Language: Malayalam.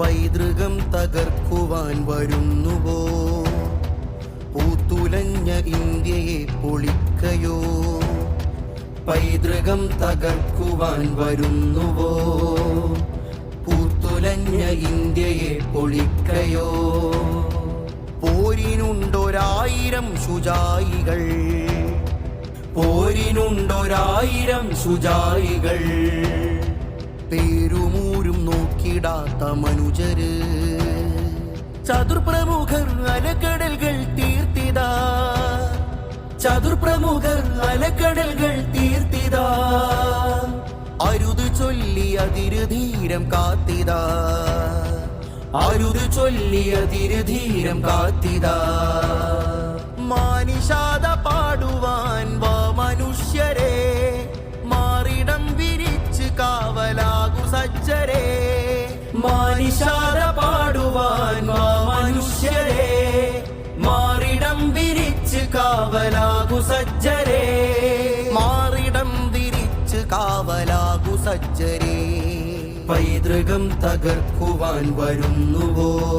പൈതൃകം തകർക്കുവാൻ വരുന്നുവോ? പൂത്തുലഞ്ഞ ഇന്ത്യയെ പൊളിക്കയോ? പൈതൃകം തകർക്കുവാൻ വരുന്നുവോ? പൂത്തുലഞ്ഞ ഇന്ത്യയെ പൊളിക്കയോ? പോരിനുണ്ടൊരായിരം ശുചായികൾ പോരിനുണ്ടൊരായിരം ശുചായികൾ പേരുമൂരും നോക്കിടാത്ത മനുജര്. ചതുർപ്രമുഖർ അലക്കടൽകൾ തീർത്തിതാ. ചതുർപ്രമുഖർ അലക്കടൽകൾ തീർത്തിതാ. അരുത് ചൊല്ലി അതിരുധീരം കാത്തിതാ. അരുത് ചൊല്ലി അതിരുധീരം കാത്തിതാ. മാനിഷാദ പാടുവാൻ മാ മനുഷ്യരെ. മാറിടം വിരിച്ച് കാവലാകു സജ്ജരെ. മാറിടം വിരിച്ച് കാവലാകു സജ്ജരെ. പൈതൃകം തകർക്കുവാൻ വരുന്നുവോ?